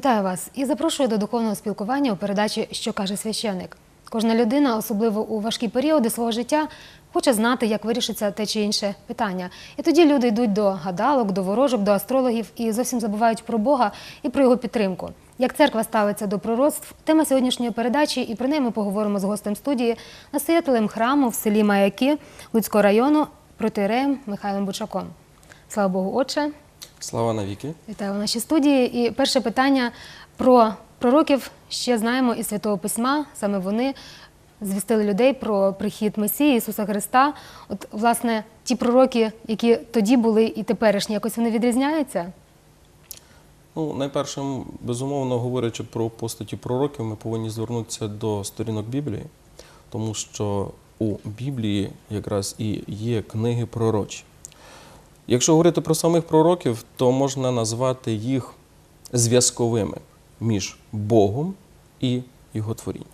Вітаю вас і запрошую до духовного спілкування у передачі Що каже священик. Кожна людина, особливо у важкі періоди свого життя, хоче знати, як вирішиться те чи інше питання. І тоді люди йдуть до гадалок, до ворожок, до астрологів і зовсім забувають про Бога і про його підтримку. Як церква ставиться до пророцтв, тема сьогоднішньої передачі, і про неї ми поговоримо з гостем студії, настоятелем храму в селі Маяки Луцького району протиреєм Михайлом Бучаком. Слава Богу, Отче. Слава навіки. Вітаю в нашій студії. І перше питання про пророків ще знаємо із Святого Письма. Саме вони звістили людей про прихід Месії Ісуса Христа. От, власне, ті пророки, які тоді були і теперішні, якось вони відрізняються? Ну, найперше, безумовно, говорячи про постаті пророків, ми повинні звернутися до сторінок Біблії, тому що у Біблії якраз і є книги пророчі. Якщо говорити про самих пророків, то можна назвати їх зв'язковими між Богом і його творінням.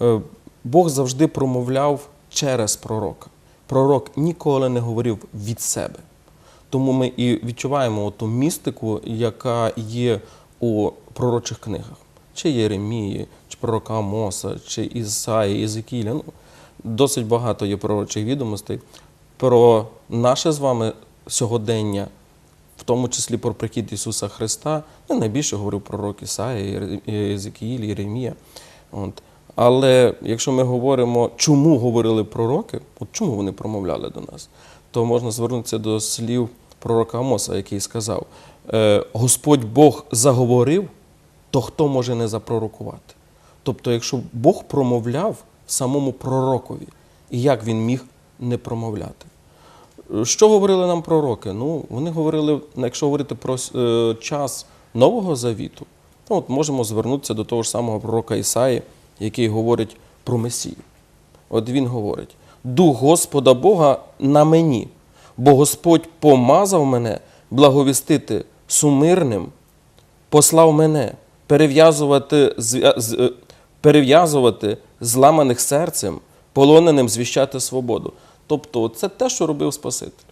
Е, Бог завжди промовляв через пророка. Пророк ніколи не говорив від себе. Тому ми і відчуваємо ту містику, яка є у пророчих книгах, чи Єремії, чи пророка Амоса, чи Ісаї, Єзекіля. Ну, досить багато є пророчих відомостей про наше з вами сьогодення, в тому числі про прихід Ісуса Христа. Ну, найбільше говорив пророк Ісаїя, Єре- Єзекіїль, Єремія. От. Але якщо ми говоримо, чому говорили пророки, от чому вони промовляли до нас, то можна звернутися до слів пророка Амоса, який сказав: е, Господь Бог заговорив, то хто може не запророкувати? Тобто, якщо Бог промовляв самому пророкові, і як він міг не промовляти? Що говорили нам пророки? Ну, вони говорили, якщо говорити про е, час Нового Завіту, ну, от можемо звернутися до того ж самого пророка Ісаї, який говорить про Месію. От він говорить: Дух Господа Бога на мені, бо Господь помазав мене благовістити сумирним, послав мене перев'язувати, зв'я- е, перев'язувати зламаних серцем, полоненим звіщати свободу. Тобто, це те, що робив Спаситель.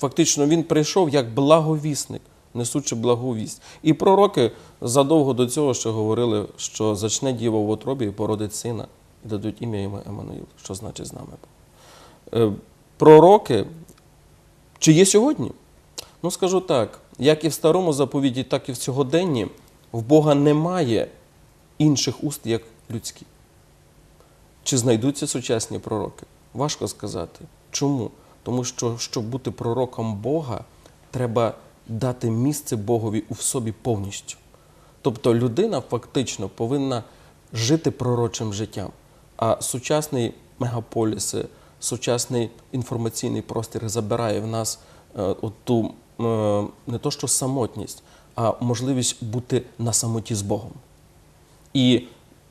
Фактично, він прийшов як благовісник, несучи благовість. І пророки задовго до цього ще говорили, що зачне діва в отробі і породить сина, і дадуть ім'я йому Еммануїл, що значить з нами. Е, Пророки, чи є сьогодні? Ну, скажу так: як і в старому заповіді, так і в сьогоденні в Бога немає інших уст, як людські. Чи знайдуться сучасні пророки? Важко сказати. Чому? Тому що, щоб бути пророком Бога, треба дати місце Богові у собі повністю. Тобто людина фактично повинна жити пророчим життям. А сучасний мегаполіси, сучасний інформаційний простір забирає в нас е, ту е, не то що самотність, а можливість бути на самоті з Богом. І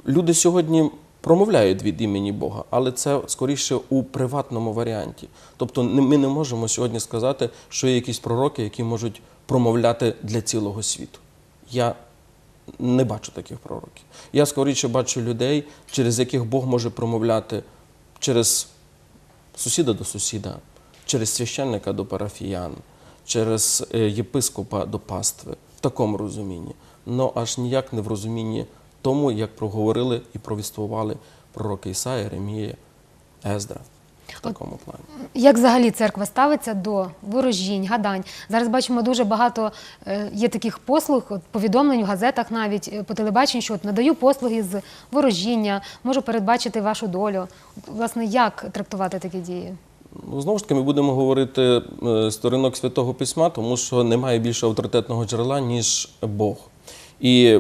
люди сьогодні промовляють від імені Бога, але це скоріше у приватному варіанті. Тобто ми не можемо сьогодні сказати, що є якісь пророки, які можуть промовляти для цілого світу. Я не бачу таких пророків. Я скоріше бачу людей, через яких Бог може промовляти через сусіда до сусіда, через священника до парафіян, через е, єпископа до пастви, в такому розумінні. Но аж ніяк не в розумінні тому, як проговорили і провіствували пророки Ісая, Єремія, Ездра. В такому плані. Як взагалі церква ставиться до ворожінь, гадань? Зараз бачимо дуже багато е, є таких послуг, повідомлень в газетах, навіть е, по телебаченню, що от надаю послуги з ворожіння, можу передбачити вашу долю. Власне, як трактувати такі дії? Ну, знову ж таки, ми будемо говорити е, сторінок Святого Письма, тому що немає більше авторитетного джерела, ніж Бог. І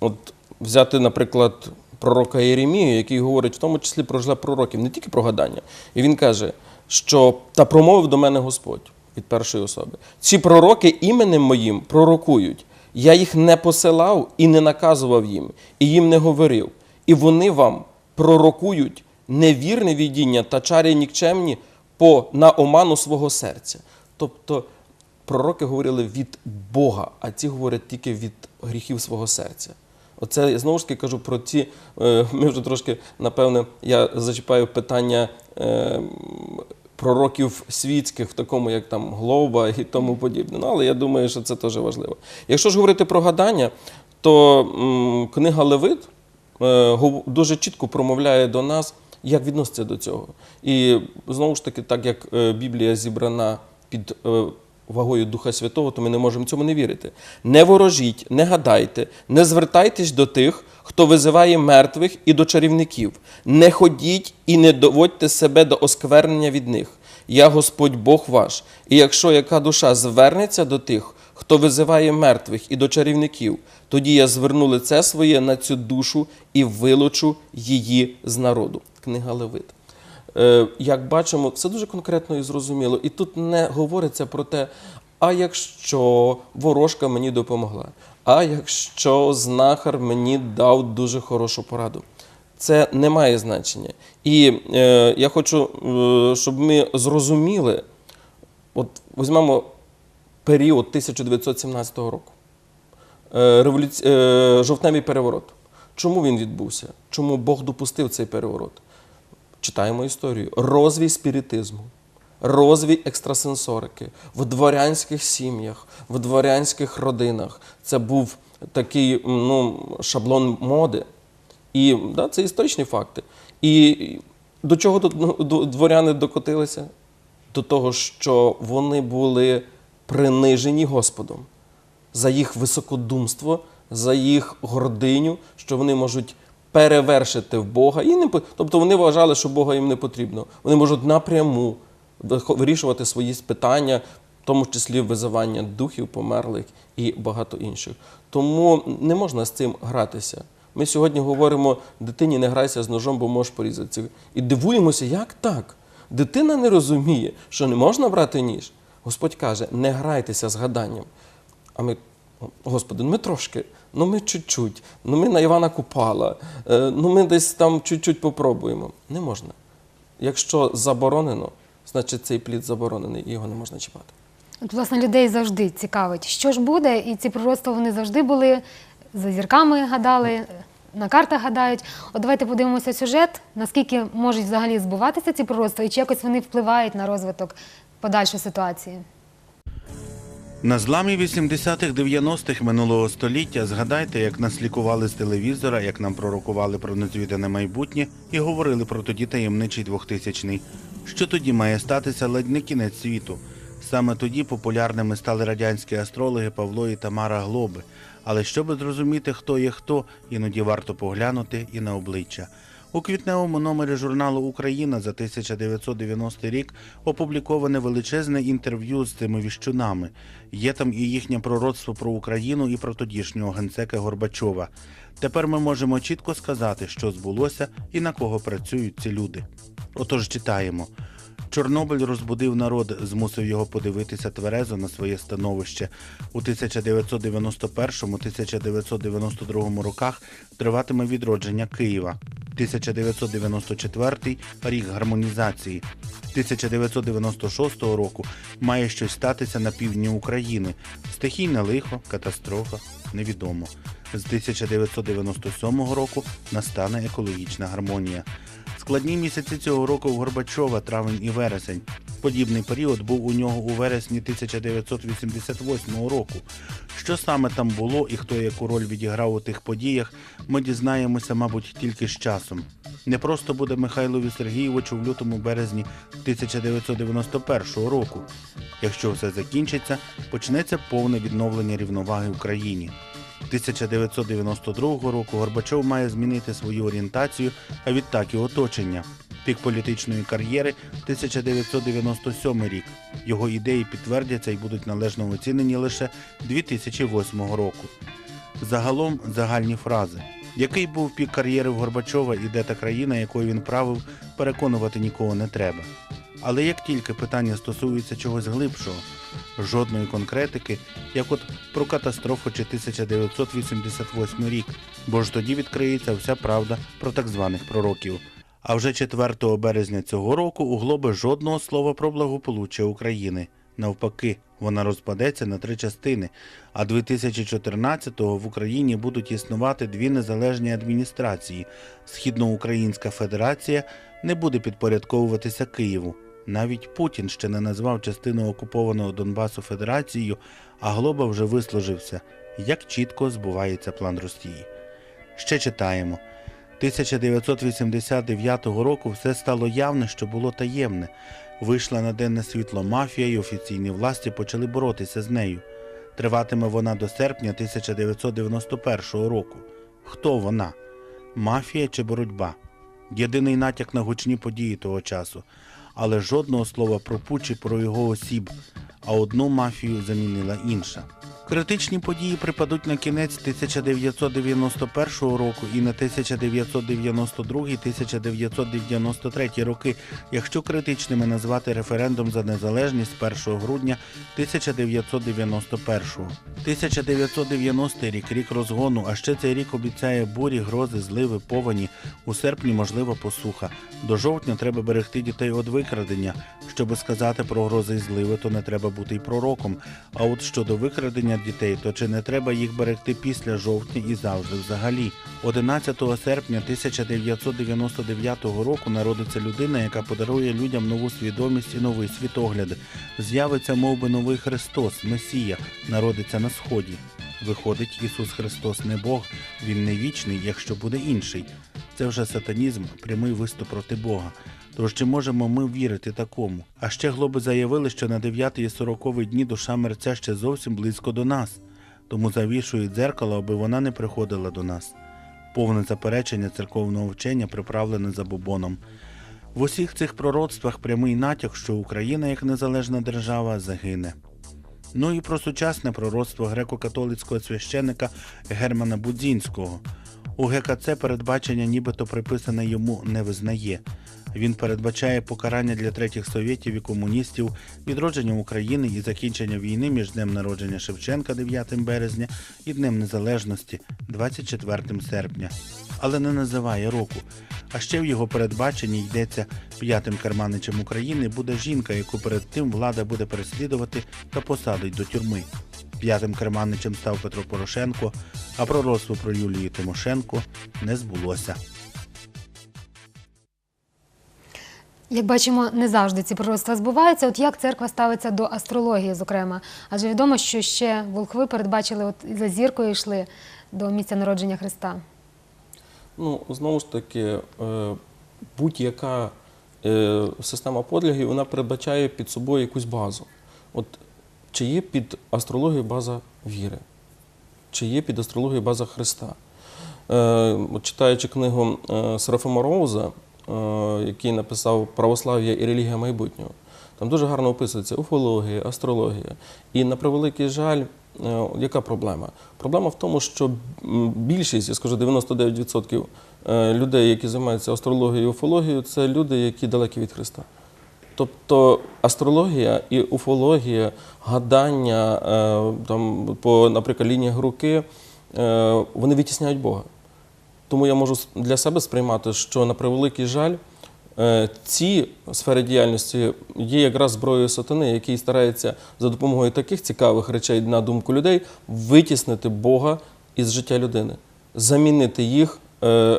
от взяти, наприклад, пророка Єремію, який говорить в тому числі про жле пророків, не тільки про гадання. І він каже, що та промовив до мене Господь від першої особи. Ці пророки іменем моїм пророкують. Я їх не посилав і не наказував їм, і їм не говорив. І вони вам пророкують невірне відіння та чарі нікчемні по на оману свого серця. Тобто пророки говорили від Бога, а ці говорять тільки від гріхів свого серця. Оце я знову ж таки кажу про ці. е, Ми вже трошки, напевне, я зачіпаю питання е, пророків світських, в такому, як там Глоба і тому подібне. Ну, але я думаю, що це теж важливо. Якщо ж говорити про гадання, то книга Левит е, дуже чітко промовляє до нас, як відноситься до цього. І знову ж таки, так як е, Біблія зібрана під вагою Духа Святого, то ми не можемо цьому не вірити. Не ворожіть, не гадайте, не звертайтесь до тих, хто визиває мертвих і до чарівників. Не ходіть і не доводьте себе до осквернення від них. Я Господь Бог ваш. І якщо яка душа звернеться до тих, хто визиває мертвих і до чарівників, тоді я зверну лице своє на цю душу і вилучу її з народу. Книга Левит. Е, Як бачимо, це дуже конкретно і зрозуміло. І тут не говориться про те, а якщо ворожка мені допомогла, а якщо знахар мені дав дуже хорошу пораду. Це не має значення. І е, я хочу, е, щоб ми зрозуміли, от візьмемо період 1917 року. Е, революці... е, жовтневий переворот. Чому він відбувся? Чому Бог допустив цей переворот? Читаємо історію. Розвій спіритизму, розвій екстрасенсорики в дворянських сім'ях, в дворянських родинах. Це був такий ну, шаблон моди. І да, це історичні факти. І до чого тут ну, дворяни докотилися? До того, що вони були принижені Господом за їх високодумство, за їх гординю, що вони можуть перевершити в Бога. І не, тобто вони вважали, що Бога їм не потрібно. Вони можуть напряму вирішувати свої питання, в тому числі визивання духів померлих і багато інших. Тому не можна з цим гратися. Ми сьогодні говоримо, дитині не грайся з ножом, бо можеш порізатися. І дивуємося, як так? Дитина не розуміє, що не можна брати ніж. Господь каже, не грайтеся з гаданням. А ми, Господи, ну ми трошки, ну ми чуть-чуть, ну ми на Івана Купала, е, ну ми десь там чуть-чуть попробуємо. Не можна. Якщо заборонено, значить цей плід заборонений і його не можна чіпати. От, власне, людей завжди цікавить, що ж буде, і ці пророцтва вони завжди були за зірками гадали, на картах гадають. От давайте подивимося сюжет, наскільки можуть взагалі збуватися ці пророцтва, і чи якось вони впливають на розвиток подальшої ситуації. На зламі 80-х 90-х минулого століття згадайте, як нас лікували з телевізора, як нам пророкували про незвідане майбутнє і говорили про тоді таємничий 2000-й. Що тоді має статися ледь не кінець світу. Саме тоді популярними стали радянські астрологи Павло і Тамара Глоби. Але щоб зрозуміти, хто є хто, іноді варто поглянути і на обличчя. У квітневому номері журналу Україна за 1990 рік опубліковане величезне інтерв'ю з цими віщунами. Є там і їхнє пророцтво про Україну і про тодішнього генсека Горбачова. Тепер ми можемо чітко сказати, що збулося і на кого працюють ці люди. Отож читаємо. Чорнобиль розбудив народ, змусив його подивитися тверезо на своє становище. У 1991-1992 роках триватиме відродження Києва. 1994 рік гармонізації. 1996 року має щось статися на півдні України. Стихійне лихо, катастрофа, невідомо. З 1997 року настане екологічна гармонія. Складні місяці цього року у Горбачова, травень і вересень. Подібний період був у нього у вересні 1988 року. Що саме там було і хто яку роль відіграв у тих подіях, ми дізнаємося, мабуть, тільки з часом. Не просто буде Михайлові Сергійовичу в лютому березні 1991 року. Якщо все закінчиться, почнеться повне відновлення рівноваги в країні. 1992 року Горбачов має змінити свою орієнтацію, а відтак і оточення. Пік політичної кар'єри 1997 рік. Його ідеї підтвердяться і будуть належно оцінені лише 2008 року. Загалом загальні фрази. Який був пік кар'єри в Горбачова і де та країна, якою він правив, переконувати нікого не треба. Але як тільки питання стосується чогось глибшого, жодної конкретики, як от про катастрофу чи 1988 рік, бо ж тоді відкриється вся правда про так званих пророків. А вже 4 березня цього року у Глоби жодного слова про благополуччя України. Навпаки, вона розпадеться на три частини. А 2014-го в Україні будуть існувати дві незалежні адміністрації. Східноукраїнська Федерація не буде підпорядковуватися Києву. Навіть Путін ще не назвав частину окупованого Донбасу Федерацією, а Глоба вже вислужився. як чітко збувається план Росії. Ще читаємо. 1989 року все стало явне, що було таємне. Вийшла на денне світло мафія, і офіційні власті почали боротися з нею. Триватиме вона до серпня 1991 року. Хто вона? Мафія чи боротьба? Єдиний натяк на гучні події того часу, але жодного слова про пучі про його осіб, а одну мафію замінила інша. Критичні події припадуть на кінець 1991 року і на 1992-1993 роки, якщо критичними назвати референдум за незалежність 1 грудня 1991. 1990 рік рік розгону, а ще цей рік обіцяє бурі, грози, зливи, повені. У серпні можлива посуха. До жовтня треба берегти дітей від викрадення. Щоби сказати про грози і зливи, то не треба бути й пророком. А от щодо викрадення дітей, то чи не треба їх берегти після жовтня і завжди взагалі? 11 серпня 1999 року народиться людина, яка подарує людям нову свідомість і новий світогляд. З'явиться мов би, новий Христос, Месія, народиться на сході. Виходить, Ісус Христос не Бог, Він не вічний, якщо буде інший. Це вже сатанізм, прямий виступ проти Бога. Тож чи можемо ми вірити такому? А ще глоби заявили, що на 9 і 40 дні душа мерця ще зовсім близько до нас, тому завішують дзеркало, аби вона не приходила до нас. Повне заперечення церковного вчення приправлене забобоном. В усіх цих пророцтвах прямий натяк, що Україна як незалежна держава загине. Ну і про сучасне пророцтво греко-католицького священика Германа Будзінського. У ГКЦ передбачення нібито приписане йому не визнає. Він передбачає покарання для третіх совєтів і комуністів, відродження України і закінчення війни між днем народження Шевченка 9 березня і Днем Незалежності 24 серпня, але не називає року. А ще в його передбаченні йдеться п'ятим карманичем України буде жінка, яку перед тим влада буде переслідувати та посадить до тюрми. П'ятим керманичем став Петро Порошенко, а пророцтво про Юлію Тимошенко не збулося. Як бачимо, не завжди ці пророцтва збуваються. От як церква ставиться до астрології, зокрема? Адже відомо, що ще волхви передбачили, от за зіркою йшли до місця народження Христа. Ну, знову ж таки, е, будь-яка е, система подлягів, вона передбачає під собою якусь базу. От чи є під астрологією база віри? Чи є під астрологією база Христа? Е, читаючи книгу Серафима Роуза, який написав Православ'я і релігія майбутнього, там дуже гарно описується уфологія, астрологія. І на превеликий жаль, е, яка проблема? Проблема в тому, що більшість, я скажу 99% е, людей, які займаються астрологією і уфологією, це люди, які далекі від Христа. Тобто астрологія і уфологія, гадання е, там, по, наприклад, лініях руки, е, вони витісняють Бога. Тому я можу для себе сприймати, що на превеликий жаль, е, ці сфери діяльності є якраз зброєю сатани, який старається за допомогою таких цікавих речей, на думку людей, витіснити Бога із життя людини, замінити їх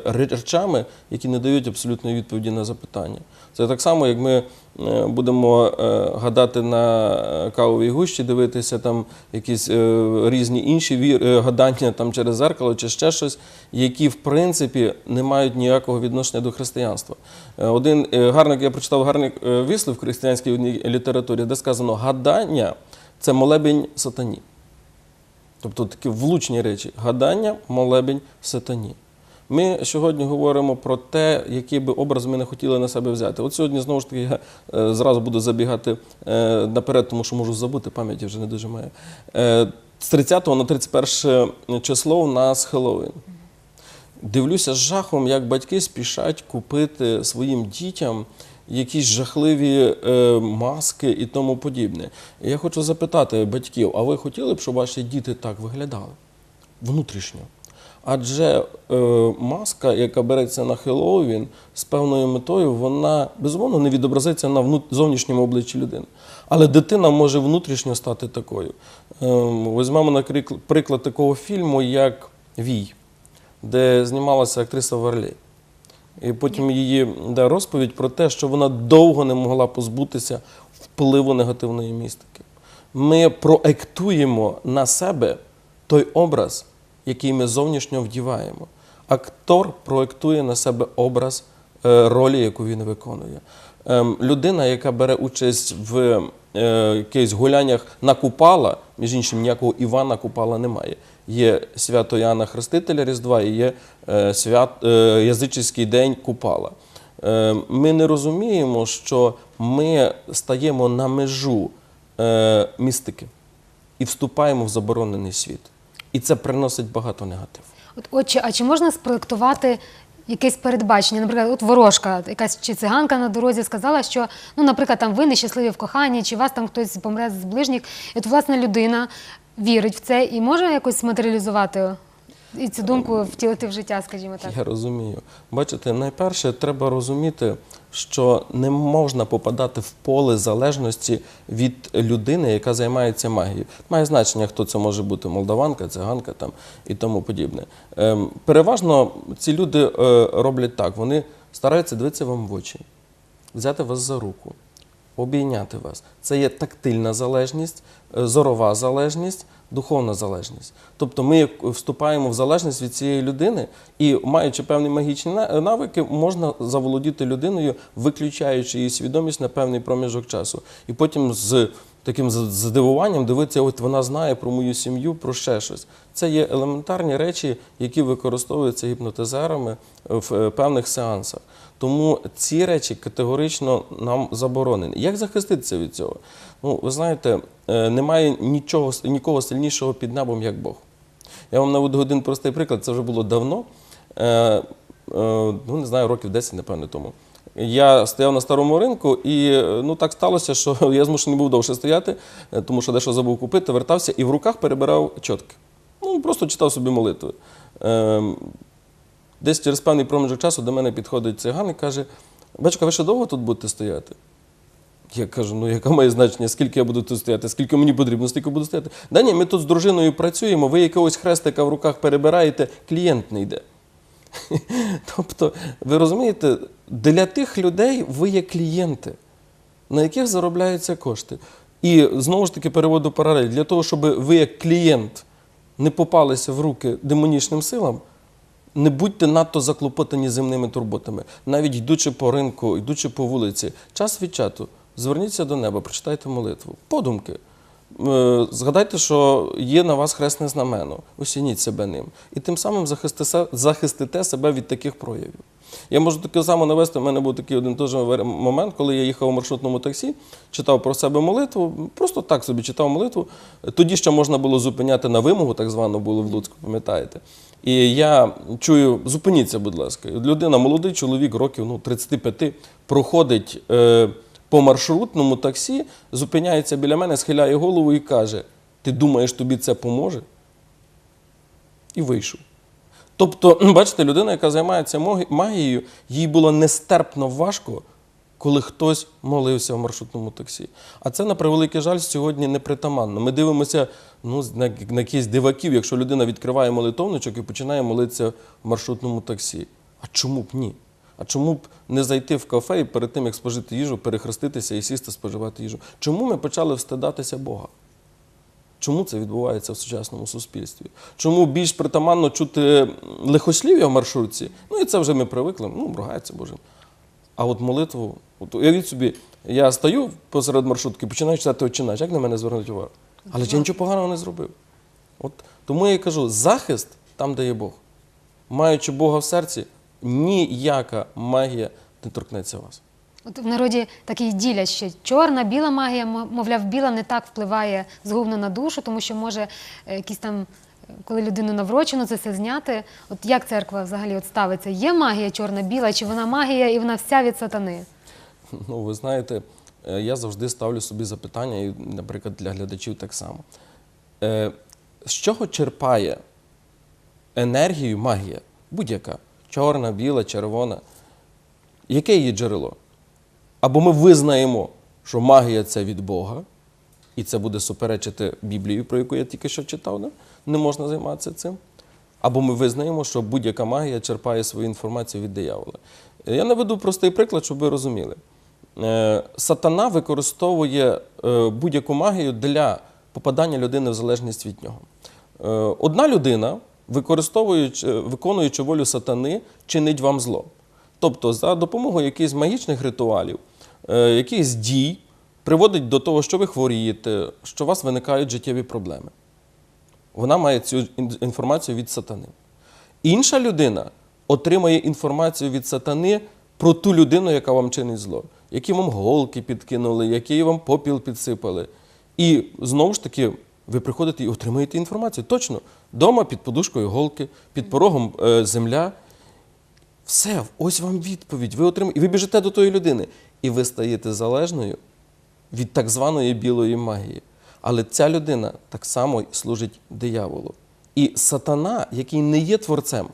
речами, які не дають абсолютної відповіді на запитання. Це так само, як ми е, будемо е, гадати на е, кавовій гущі, дивитися там якісь е, різні інші е, гадання там через зеркало чи ще щось, які в принципі не мають ніякого відношення до християнства. Е, Один е, гарник, я прочитав гарний е, вислів в християнській літературі, де сказано гадання це молебень сатані. Тобто такі влучні речі: гадання, молебень, сатані. Ми сьогодні говоримо про те, який би образ ми не хотіли на себе взяти. От сьогодні знову ж таки я е, зразу буду забігати е, наперед, тому що можу забути, пам'яті вже не дуже маю. Е, з 30 на 31 число у нас Хеллоуін. Дивлюся з жахом, як батьки спішать купити своїм дітям якісь жахливі маски і тому подібне. Я хочу запитати батьків: а ви хотіли б, щоб ваші діти так виглядали внутрішньо? Адже е, маска, яка береться на Хеллоуін з певною метою, вона безумовно не відобразиться на вну- зовнішньому обличчі людини. Але дитина може внутрішньо стати такою. Е, візьмемо на приклад такого фільму, як Вій, де знімалася актриса Варлі. І потім її да, розповідь про те, що вона довго не могла позбутися впливу негативної містики. Ми проектуємо на себе той образ, який ми зовнішньо вдіваємо. Актор проєктує на себе образ е, ролі, яку він виконує. Ем, людина, яка бере участь в е, якихось гуляннях на Купала, між іншим, ніякого Івана Купала немає. Є свято Іоанна Хрестителя Різдва і є е, свят, язичний день Купала. Е, ми не розуміємо, що ми стаємо на межу містики і вступаємо в заборонений світ. І це приносить багато негативу. От, отче, а чи можна спроектувати якесь передбачення? Наприклад, от ворожка, якась чи циганка на дорозі сказала, що, ну, наприклад, там ви нещасливі в коханні, чи вас там хтось помре з ближніх. І от, власне, людина вірить в це і може якось матеріалізувати і цю думку втілити в життя, скажімо так. Я розумію. Бачите, найперше треба розуміти, що не можна попадати в поле залежності від людини, яка займається магією. Має значення, хто це може бути молдаванка, циганка там і тому подібне. Ем, переважно ці люди е, роблять так: вони стараються дивитися вам в очі, взяти вас за руку, обійняти вас. Це є тактильна залежність, е, зорова залежність, духовна залежність. Тобто ми вступаємо в залежність від цієї людини, і маючи певні магічні навики, можна заволодіти людиною, виключаючи її свідомість на певний проміжок часу. І потім з таким здивуванням дивитися, от вона знає про мою сім'ю, про ще щось. Це є елементарні речі, які використовуються гіпнотизерами в е, певних сеансах. Тому ці речі категорично нам заборонені. Як захиститися від цього? Ну, ви знаєте, е, немає нічого нікого сильнішого під небом, як Бог. Я вам наведу один простий приклад, це вже було давно, е, е, ну не знаю, років 10, напевно, тому. Я стояв на старому ринку, і ну так сталося, що я змушений був довше стояти, тому що дещо забув купити, вертався і в руках перебирав чотки. Ну, просто читав собі молитви. Десь через певний проміжок часу до мене підходить циган і каже: Бачка, ви ще довго тут будете стояти? Я кажу, ну яке має значення, скільки я буду тут стояти, скільки мені потрібно, стільки буду стояти. Да ні, ми тут з дружиною працюємо, ви якогось хрестика в руках перебираєте, клієнт не йде. Тобто, ви розумієте, для тих людей ви є клієнти, на яких заробляються кошти. І знову ж таки переводу паралель, для того, щоб ви як клієнт не попалися в руки демонічним силам, не будьте надто заклопотані земними турботами. Навіть йдучи по ринку, йдучи по вулиці, час від чату, зверніться до неба, прочитайте молитву, подумки. Е, Згадайте, що є на вас хресне знамено, осініть себе ним. І тим самим захистите, захистите себе від таких проявів. Я можу таке само навести. У мене був такий один теж момент, коли я їхав у маршрутному таксі, читав про себе молитву, просто так собі читав молитву. Тоді ще можна було зупиняти на вимогу, так звано було в Луцьку, пам'ятаєте. І я чую, зупиніться, будь ласка. Людина, молодий чоловік, років ну, 35, проходить е, по маршрутному таксі, зупиняється біля мене, схиляє голову і каже: Ти думаєш, тобі це поможе? І вийшов. Тобто, бачите, людина, яка займається магією, їй було нестерпно важко, коли хтось молився в маршрутному таксі. А це, на превеликий жаль, сьогодні непритаманно. Ми дивимося ну, на, на якісь диваків, якщо людина відкриває молитовничок і починає молитися в маршрутному таксі. А чому б ні? А чому б не зайти в кафе і перед тим, як спожити їжу, перехреститися і сісти споживати їжу? Чому ми почали встидатися Бога? Чому це відбувається в сучасному суспільстві? Чому більш притаманно чути лихослів'я в маршрутці? Ну і це вже ми привикли, ну, ругається Боже. А от молитву, от уявіть собі, я стою посеред маршрутки, починаю читати очинач, як на мене звернуть увагу? Але я нічого поганого не зробив. От, тому я і кажу, захист там, де є Бог. Маючи Бога в серці, ніяка магія не торкнеться вас. От в народі такі ділять, що чорна, біла магія, мовляв, біла не так впливає згубно на душу, тому що може е, якісь там, коли людину наврочено, це все зняти. От як церква взагалі от ставиться? Є магія чорна-біла, чи вона магія і вона вся від сатани? Ну, ви знаєте, е, я завжди ставлю собі запитання, і, наприклад, для глядачів так само. Е, З чого черпає енергію магія? Будь-яка. Чорна, біла, червона. Яке її джерело? Або ми визнаємо, що магія це від Бога, і це буде суперечити Біблії, про яку я тільки що читав, да? не можна займатися цим. Або ми визнаємо, що будь-яка магія черпає свою інформацію від диявола. Я наведу простий приклад, щоб ви розуміли. Е, Сатана використовує е, будь-яку магію для попадання людини в залежність від нього. Е, Одна людина, використовуючи, виконуючи волю сатани, чинить вам зло. Тобто, за допомогою якихось магічних ритуалів, е, якихось дій, приводить до того, що ви хворієте, що у вас виникають життєві проблеми. Вона має цю інформацію від сатани. Інша людина отримає інформацію від сатани про ту людину, яка вам чинить зло, які вам голки підкинули, які вам попіл підсипали. І знову ж таки, ви приходите і отримуєте інформацію. Точно, дома під подушкою голки, під порогом е, земля. Все, ось вам відповідь. Ви отримуєте, і ви біжите до тої людини. І ви стаєте залежною від так званої білої магії. Але ця людина так само служить дияволу. І сатана, який не є творцем,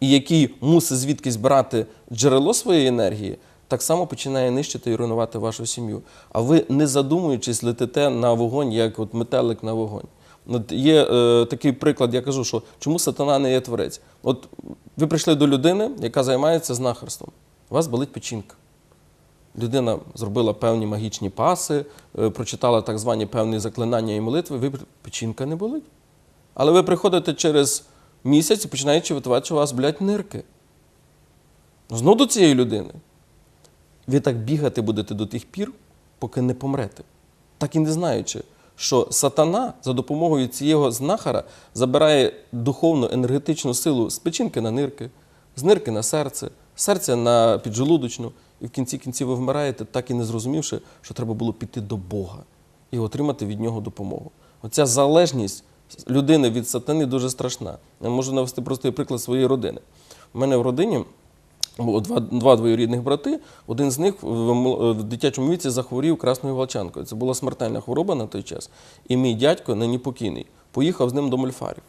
і який мусить звідкись брати джерело своєї енергії, так само починає нищити і руйнувати вашу сім'ю. А ви, не задумуючись, летите на вогонь, як от метелик на вогонь. От є е, такий приклад, я кажу, що чому сатана не є творець? От ви прийшли до людини, яка займається знахарством. У вас болить печінка. Людина зробила певні магічні паси, е, прочитала так звані певні заклинання і молитви, ви печінка не болить. Але ви приходите через місяць і починаєте чувствувати, що у вас блядь, нирки. Знову до цієї людини. Ви так бігати будете до тих пір, поки не помрете. Так і не знаючи, що сатана за допомогою цього знахара забирає духовну енергетичну силу з печінки на нирки, з нирки на серце, серця на піджелудочну. І в кінці кінців ви вмираєте, так і не зрозумівши, що треба було піти до Бога і отримати від нього допомогу. Оця залежність людини від сатани дуже страшна. Я можу навести простий приклад своєї родини. У мене в родині два, два двоюрідних брати. Один з них в, в дитячому віці захворів красною волчанкою. Це була смертельна хвороба на той час. І мій дядько, нині покійний, поїхав з ним до Мольфарів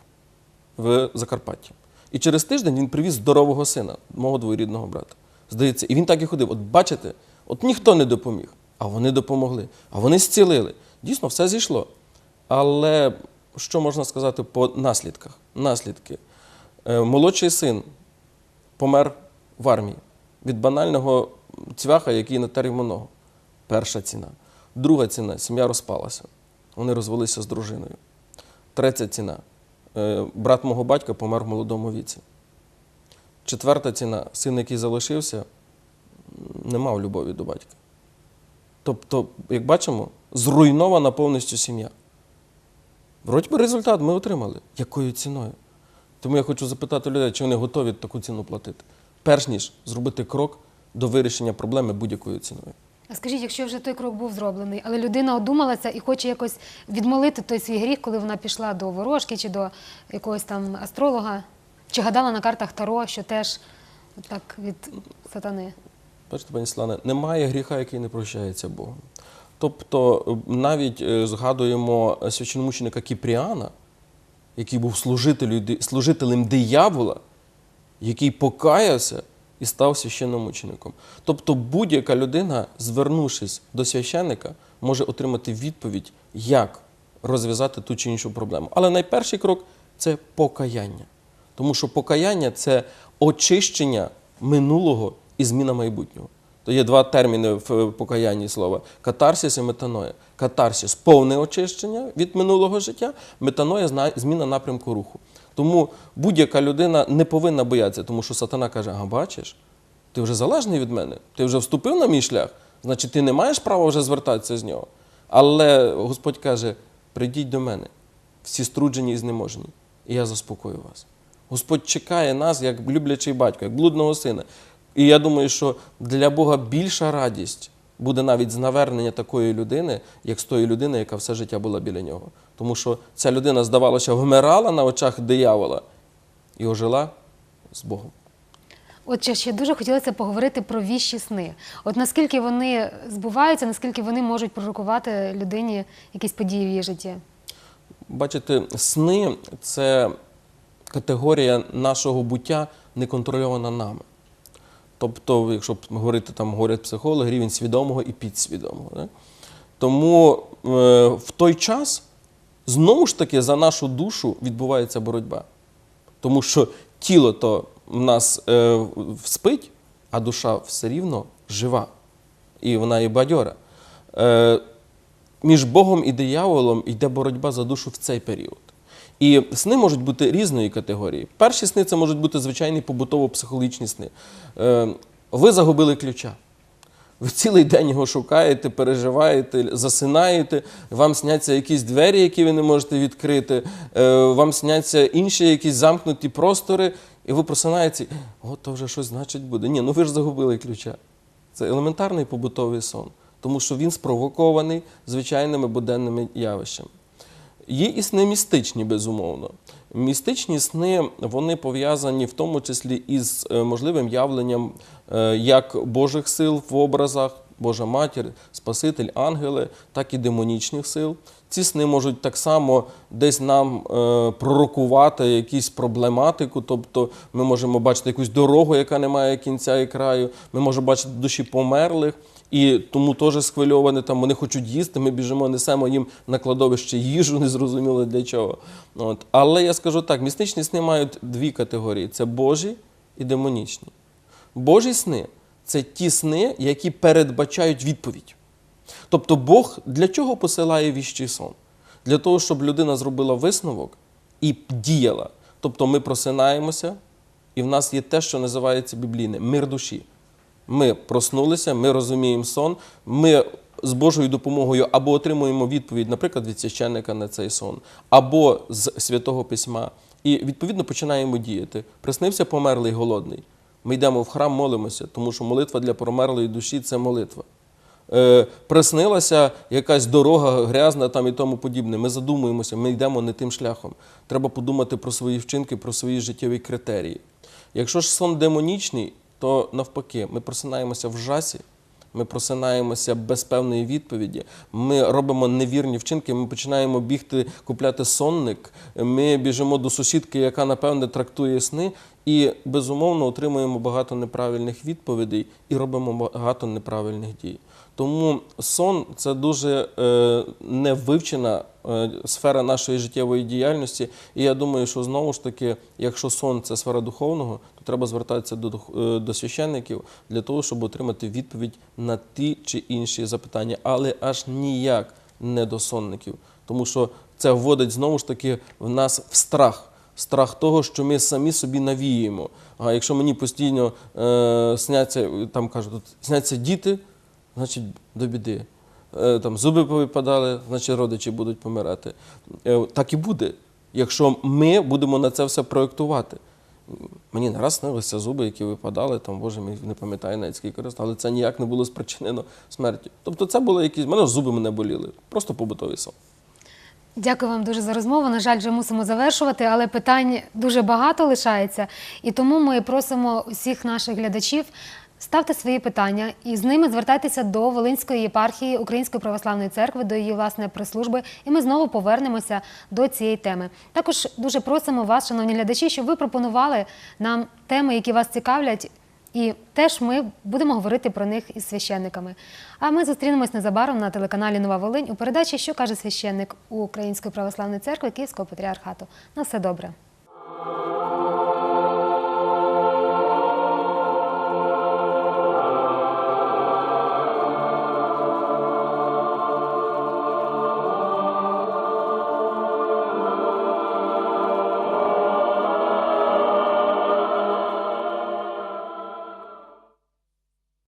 в Закарпатті. І через тиждень він привіз здорового сина, мого двоюрідного брата. Здається, і він так і ходив. От бачите, от ніхто не допоміг, а вони допомогли, а вони зцілили. Дійсно, все зійшло. Але що можна сказати по наслідках? Наслідки. Е, Молодший син помер в армії від банального цвяха, який натер йому ногу. Перша ціна. Друга ціна сім'я розпалася. Вони розвелися з дружиною. Третя ціна. Е, Брат мого батька помер в молодому віці. Четверта ціна син, який залишився, не мав любові до батька. Тобто, як бачимо, зруйнована повністю сім'я. Вроді би результат ми отримали. Якою ціною? Тому я хочу запитати людей, чи вони готові таку ціну платити, перш ніж зробити крок до вирішення проблеми будь-якою ціною. А скажіть, якщо вже той крок був зроблений, але людина одумалася і хоче якось відмолити той свій гріх, коли вона пішла до ворожки чи до якогось там астролога, чи гадала на картах Таро, що теж так від сатани. Бачите, пані Слане, немає гріха, який не прощається Богом. Тобто, е, навіть е, згадуємо священомученика Кіпріана, який був служителем диявола, який покаявся і став священномучеником. Тобто, будь-яка людина, звернувшись до священника, може отримати відповідь, як розв'язати ту чи іншу проблему. Але найперший крок це покаяння. Тому що покаяння це очищення минулого і зміна майбутнього. То є два терміни в е, покаянні слова: катарсис і метаноя. Катарсис повне очищення від минулого життя, метаноя зміна напрямку руху. Тому будь-яка людина не повинна боятися, тому що сатана каже: ага, бачиш, ти вже залежний від мене, ти вже вступив на мій шлях, значить ти не маєш права вже звертатися з нього. Але Господь каже: прийдіть до мене, всі струджені і знеможені, і я заспокою вас. Господь чекає нас як люблячий батько, як блудного сина. І я думаю, що для Бога більша радість буде навіть з навернення такої людини, як з тої людини, яка все життя була біля нього. Тому що ця людина, здавалося, вмирала на очах диявола і ожила з Богом. Отже, ще дуже хотілося поговорити про віщі сни. От наскільки вони збуваються, наскільки вони можуть пророкувати людині якісь події в її житті? Бачите, сни це категорія нашого буття, не контрольована нами. Тобто, якщо говорити там говорять психологи, рівень свідомого і підсвідомого. Да? Тому е, в той час знову ж таки за нашу душу відбувається боротьба. Тому що тіло то в нас е, спить, а душа все рівно жива. І вона є бадьора. Е, між Богом і дияволом йде боротьба за душу в цей період. І сни можуть бути різної категорії. Перші сни це можуть бути звичайні побутово-психологічні сни. Е, ви загубили ключа. Ви цілий день його шукаєте, переживаєте, засинаєте, вам сняться якісь двері, які ви не можете відкрити, е, вам сняться інші якісь замкнуті простори, і ви просинаєтеся, о, то вже щось значить буде. Ні, ну ви ж загубили ключа. Це елементарний побутовий сон, тому що він спровокований звичайними буденними явищами. Є і сни містичні, безумовно. Містичні сни вони пов'язані в тому числі із е, можливим явленням е, як Божих сил в образах, Божа матір, Спаситель, ангели, так і демонічних сил. Ці сни можуть так само десь нам е, пророкувати якусь проблематику, тобто ми можемо бачити якусь дорогу, яка не має кінця і краю. Ми можемо бачити душі померлих. І тому теж схвильовані, там вони хочуть їсти, ми біжимо, несемо їм на кладовище їжу, незрозуміло для чого. От. Але я скажу так: містичні сни мають дві категорії: це Божі і демонічні. Божі сни це ті сни, які передбачають відповідь. Тобто Бог для чого посилає віщий сон? Для того, щоб людина зробила висновок і діяла. Тобто ми просинаємося, і в нас є те, що називається біблійне мир душі. Ми проснулися, ми розуміємо сон, ми з Божою допомогою або отримуємо відповідь, наприклад, від священника на цей сон, або з святого письма. І відповідно починаємо діяти. Приснився померлий голодний. Ми йдемо в храм, молимося, тому що молитва для померлої душі це молитва. Е, приснилася якась дорога грязна там і тому подібне. Ми задумуємося, ми йдемо не тим шляхом. Треба подумати про свої вчинки, про свої життєві критерії. Якщо ж сон демонічний, то навпаки, ми просинаємося в жасі, ми просинаємося без певної відповіді. Ми робимо невірні вчинки. Ми починаємо бігти, купляти сонник. Ми біжимо до сусідки, яка напевне трактує сни, і безумовно отримуємо багато неправильних відповідей і робимо багато неправильних дій. Тому сон це дуже е, невивчена е, сфера нашої життєвої діяльності. І я думаю, що знову ж таки, якщо сон це сфера духовного, треба звертатися до, е, до священників для того, щоб отримати відповідь на ті чи інші запитання, але аж ніяк не до сонників, тому що це вводить знову ж таки в нас в страх. Страх того, що ми самі собі навіємо. А якщо мені постійно е, сняться, там кажуть, сняться діти, значить до біди. Е, там зуби повипадали, значить родичі будуть помирати. Е, так і буде, якщо ми будемо на це все проєктувати. Мені не раз снилися зуби, які випадали, там, Боже мій не пам'ятаю навіть скільки раз, але це ніяк не було спричинено смертю. Тобто це були якісь, мене зуби мене боліли, просто побутовий сон. Дякую вам дуже за розмову. На жаль, вже мусимо завершувати, але питань дуже багато лишається. І тому ми просимо усіх наших глядачів ставте свої питання і з ними звертайтеся до Волинської єпархії Української православної церкви, до її власне прес-служби, і ми знову повернемося до цієї теми. Також дуже просимо вас, шановні глядачі, щоб ви пропонували нам теми, які вас цікавлять. І теж ми будемо говорити про них із священниками. А ми зустрінемось незабаром на телеканалі Нова Волинь у передачі Що каже священник Української православної церкви Київського патріархату. На все добре.